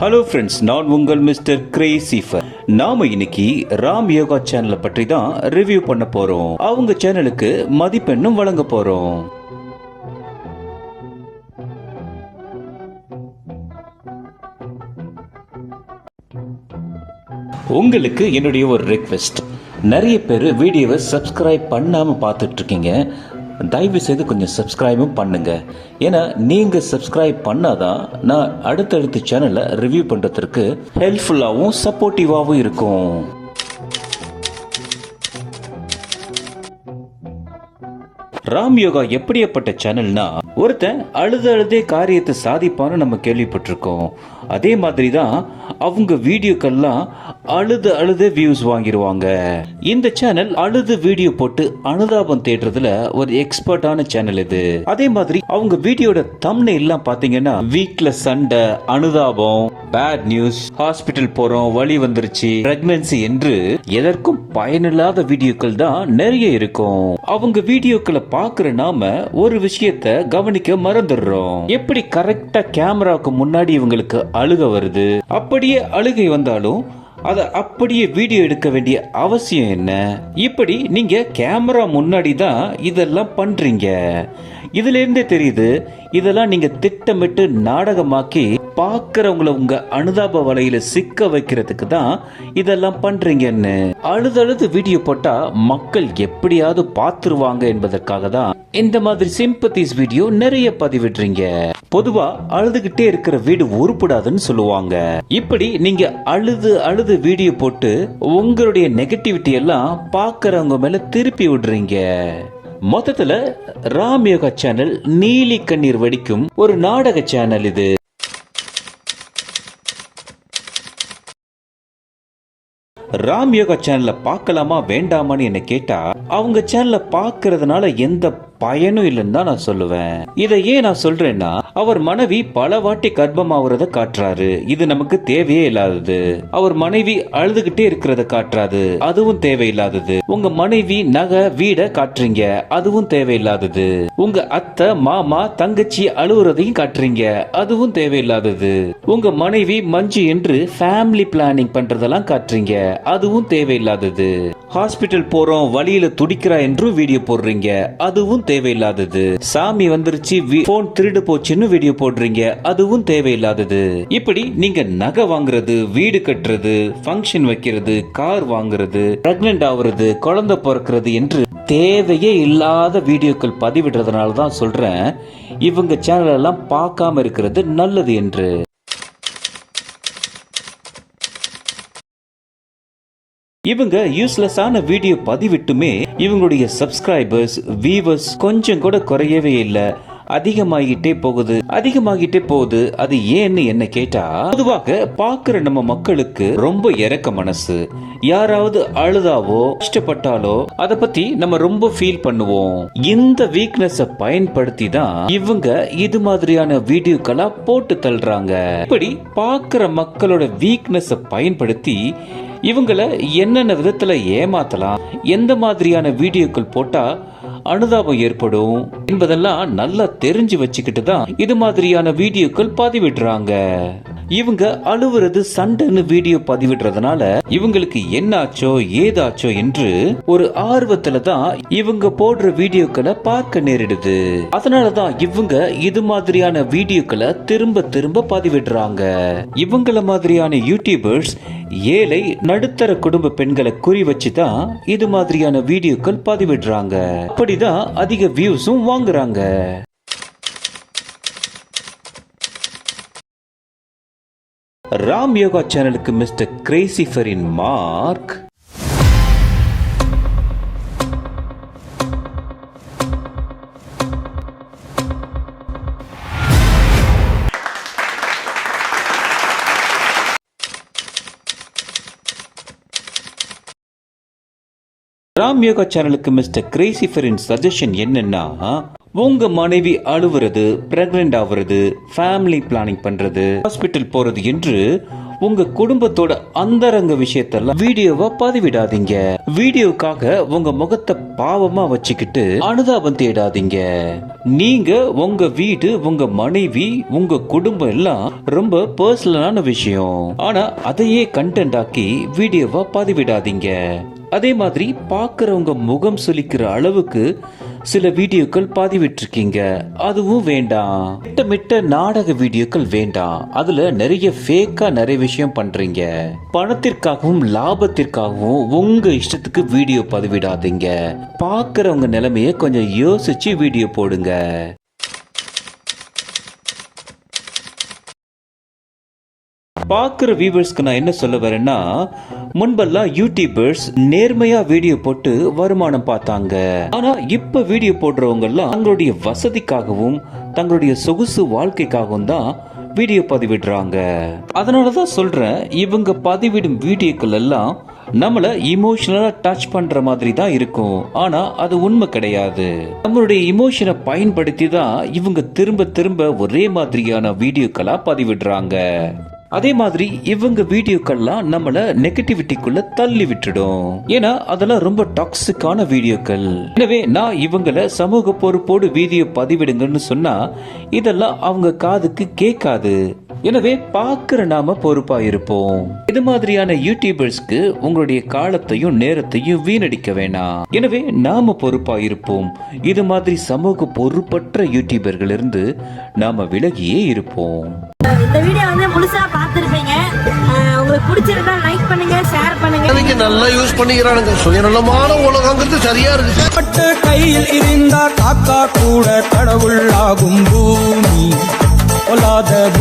Hello friends நான் உங்கள் mister கிரேசிஃபர் நாம இன்னைக்கு ராம் யோகா சேனலை பற்றி தான் ரிவ்யூ பண்ண போறோம். அவங்க சேனலுக்கு மதிப்பெண்ணும் வழங்க போறோம். உங்களுக்கு என்னுடைய ஒரு ரெக்வெஸ்ட் நிறைய பேர் வீடியோவை சப்ஸ்கிரைப் பண்ணாமல் பார்த்துட்டு இருக்கீங்க. தயவு செய்து கொஞ்சம் சப்ஸ்கிரைபும் பண்ணுங்கள் ஏன்னா நீங்கள் சப்ஸ்கிரைப் பண்ணாதான் நான் அடுத்தடுத்த சேனலை ரிவ்யூ பண்ணுறதுக்கு ஹெல்ப்ஃபுல்லாகவும் சப்போர்ட்டிவாகவும் இருக்கும். ராம் யோகா எப்படியப்பட்ட சேனல்னா ஒருத்தன் அழுது அழுதே காரியத்தை சாதிப்பான்னு நம்ம கேள்விப்பட்டிருக்கோம். அதே மாதிரி தான் அவங்க வீடியோக்கெல்லாம் அழுது அழுது வியூஸ் வாங்கிடுவாங்க இந்த சேனல் அழுது வீடியோ போட்டு அனுதாபம் தேடுறதுல ஒரு எக்ஸ்பர்ட்டான சேனல் இது. அதே மாதிரி அவங்க வீடியோட தம்னை எல்லாம் பார்த்தீங்கன்னா வீட்டில் சண்டை அனுதாபம் பேட் நியூஸ் ஹாஸ்பிட்டல் போறோம் வழி வந்துருச்சு. பிரெக்னன்சி என்று எதற்கும் பயனில்லாத வீடியோக்கள் தான் நிறைய இருக்கும். அவங்க வீடியோக்களை பாக்குற நாம ஒரு விஷயத்த கவனிக்க மறந்துடுறோம். எப்படி கரெக்டா கேமராவுக்கு முன்னாடி இவங்களுக்கு அழுக வருது? அப்படியே அழுகை வந்தாலும் அதை அப்படியே வீடியோ எடுக்க வேண்டிய அவசியம் என்ன? இப்படி நீங்க கேமரா முன்னாடி தான் இதெல்லாம் பண்றீங்க. இதுல இருந்தே தெரியுது இதெல்லாம் நீங்க திட்டமிட்டு நாடகமாக்கி பார்க்குறவங்கள உங்க அனுதாப வலையில சிக்க வைக்கிறதுக்கு தான் இதெல்லாம் பண்றீங்கன்னு. அழுதழுது வீடியோ போட்டா மக்கள் எப்படியாவது பார்த்துருவாங்க என்பதற்காக தான் இந்த மாதிரி சிம்பத்திஸ் வீடியோ நிறைய பதிவிடுறீங்க. பொதுவா அழுதுகிட்டே இருக்கிற வீடு உருப்படாதுன்னு சொல்லுவாங்க. இப்படி நீங்க அழுது அழுது வீடியோ போட்டு உங்களுடைய நெகட்டிவிட்டி எல்லாம் பாக்குறவங்க மேல திருப்பி விடுறீங்க. மொத்தத்துல ராம் யோகா சேனல் நீலி கண்ணீர் வடிக்கும் ஒரு நாடக சேனல் இது. ராம் யோகா சேனலை பார்க்கலாமா வேண்டாமான்னு என்ன கேட்டா அவங்க சேனலை பார்க்கறதுனால எந்த பயனும் இல்லைன்னு தான் நான் சொல்லுவேன். இதை ஏன் நான் சொல்றேன்னா அவர் மனைவி பல வாட்டி கர்ப்பமாவறத காட்டுறாரு. இது நமக்கு தேவையே இல்லாதது. அவர் மனைவி அழுதுகிட்டே இருக்கிறத காட்டுறாது. அதுவும் தேவையில்லாதது. உங்க மனைவி நகை வீட காட்டுறீங்க. அதுவும் தேவையில்லாதது. உங்க அத்தை மாமா தங்கச்சி அழுகுறதையும் காட்டுறீங்க. அதுவும் தேவையில்லாதது. உங்க மனைவி மஞ்சு என்று ஃபேமிலி பிளானிங் பண்றதெல்லாம் காட்டுறீங்க. அதுவும் தேவையில்லாதது. ஹாஸ்பிட்டல் போறோம் வழியில துடிக்கிறா என்றும் வீடியோ போடுறீங்க. அதுவும் தேவையில்லாதது. சாமி வந்துருச்சு போன் திருடு போச்சுன்னு வீடியோ போடுறீங்க அதுவும் தேவையில்லாதது. இப்படி நீங்க நகை வாங்குறது வீடு கட்டுறது ஃபங்க்ஷன் வைக்கிறது கார் வாங்குறது பிரெக்னென்ட் ஆகுறது குழந்தை பிறக்கிறது என்று தேவையே இல்லாத வீடியோக்கள் பதிவிடுறதுனால தான் சொல்றேன். இவங்க சேனல் எல்லாம் பார்க்காம இருக்கிறது நல்லது என்று. இவங்க யூஸ்லெஸ்ஸான வீடியோ பதிவிட்டுமே இவங்களுடைய சப்ஸ்கிரைபர்ஸ் வியூவர்ஸ் கொஞ்சம் கூட குறையவே இல்லை. அதிகமாகிட்டே போகுது. அதிகமாகிட்டே போகுது. அது ஏன்னு என்ன கேட்டா பொதுவாக பாக்குற நம்ம மக்களுக்கு ரொம்ப இறக்க மனசு. யாராவது அழுதாவோ கஷ்டப்பட்டாலோ அத பத்தி நம்ம ரொம்ப ஃபீல் பண்ணுவோம். இந்த வீக்னஸ பயன்படுத்தி தான் இவங்க இது மாதிரியான வீடியோக்களா போட்டு தள்ளுறாங்க. இப்படி பாக்குற மக்களோட வீக்னஸ பயன்படுத்தி இவங்கள என்னென்ன விதத்துல ஏமாத்தலாம் எந்த மாதிரியான வீடியோக்கள் போட்டா அனுதாபம் ஏற்படும் என்பதெல்லாம் நல்லா தெரிஞ்சு வச்சுக்கிட்டு தான் இது மாதிரியான வீடியோக்கள் பதிவிடுறாங்க. இவங்க அழுவுறது சண்டைன்னு வீடியோ பதிவிடுறதுனால இவங்களுக்கு என்னாச்சோ ஏதாச்சோ என்று ஒரு ஆர்வத்துல தான் இவங்க போடுற வீடியோக்களை பார்க்க நேரிடுது. அதனாலதான் இவங்க இது மாதிரியான வீடியோக்களை திரும்ப திரும்ப பதிவிடுறாங்க. இவங்கள மாதிரியான யூடியூபர்ஸ் ஏழை நடுத்தர குடும்ப பெண்களை குறி வச்சு தான் இது மாதிரியான வீடியோக்கள் பதிவிடுறாங்க. அப்படிதான் அதிக வியூஸும் வாங்குறாங்க. ராம் யோகா சேனலுக்கு மிஸ்டர் கிரேசிஃபரின் மார்க். ராம் யோகா சேனலுக்கு மிஸ்டர் கிரேசிஃபரின் சஜஷன் என்னன்னா உங்க மனைவி அழுவுறது பிரெக்னென்ட் ஆகுறது ஃபேமிலி பிளானிங் பண்றது ஹாஸ்பிட்டல் போறது என்று உங்க குடும்பத்தோட அந்தரங்க விஷயத்தெல்லாம் வீடியோவா பதிவிடாதீங்க. வீடியோக்காக உங்க முகத்தை பாவமா வச்சுக்கிட்டு அனுதாபம் தேடாதீங்க. நீங்க உங்க வீடு உங்க மனைவி உங்க குடும்பம் எல்லாம் ரொம்ப பர்சனலான விஷயம். ஆனா அதையே கண்டென்ட் ஆக்கி வீடியோவா பதிவிடாதீங்க. அதே மாதிரி பாக்குறவங்க முகம் சுளிக்கிற அளவுக்கு சில வீடியோக்கள் பதிவிட்டிருக்கீங்க. அதுவும் வேண்டாம். திட்டமிட்ட நாடக வீடியோக்கள் வேண்டாம். அதுல நிறைய ஃபேக்கா நிறைய விஷயம் பண்றீங்க. பணத்திற்காகவும் லாபத்திற்காகவும் உங்க இஷ்டத்துக்கு வீடியோ பதிவிடாதீங்க. பார்க்குறவங்க நிலைமைய கொஞ்சம் யோசிச்சு வீடியோ போடுங்க. பார்க்குற வியூவர்ஸ்க்கு நான் என்ன சொல்ல வரேன்னா முன்பெல்லாம் யூடியூபர்ஸ் நேர்மையாக வீடியோ போட்டு வருமானம் பார்த்தாங்க. ஆனால் இப்போ வீடியோ போடுறவங்கெல்லாம் தங்களுடைய வசதிக்காகவும் தங்களுடைய சொகுசு வாழ்க்கைக்காகவும் தான் வீடியோ பதிவிடுறாங்க. அதனால தான் சொல்கிறேன் இவங்க பதிவிடும் வீடியோக்கள் எல்லாம் நம்மளை இமோஷனலாக டச் பண்ணுற மாதிரி தான் இருக்கும். ஆனால் அது உண்மை கிடையாது. நம்மளுடைய இமோஷனை பயன்படுத்தி தான் இவங்க திரும்ப திரும்ப ஒரே மாதிரியான வீடியோக்களாக பதிவிடுறாங்க. அதே மாதிரி இவங்க வீடியோக்கள்லாம் நம்மள நெகட்டிவிட்டிக்குள்ள தள்ளி விட்டுடும். ஏன்னா அதெல்லாம் ரொம்ப டாக்ஸிக்கான வீடியோக்கள். எனவே நான் இவங்கள சமூக பொறுப்போடு வீடியோ பதிவிடுங்கன்னு சொன்னா இதெல்லாம் அவங்க காதுக்கு கேட்காது. எனவே பார்க்கிற நாம பொறுப்பா இருப்போம் இது மாதிரியான யூடியூபர்ஸ்க்கு உங்களுடைய காலத்தையும் நேரத்தையும் வீணடிக்க வேணாம். எனவே நாம பொறுப்பா இருப்போம் இது மாதிரி சமூக பொறுப்பற்ற யூடியூபர்கள் இருந்து நாம விலகியே இருப்போம். இந்த வீடியோ வந்து முழுசா பார்த்துருப்பீங்க. உங்களுக்கு பிடிச்சிருந்தா லைக் பண்ணுங்க ஷேர் பண்ணுங்க. நல்லா யூஸ் பண்ணிக்கிறானுங்க. சுயநலமான உலகங்கிறது சரியா இருக்கு. பட்டு கையில் இருந்தா காக்கா கூட கடவுள் ஆகும் பூமி.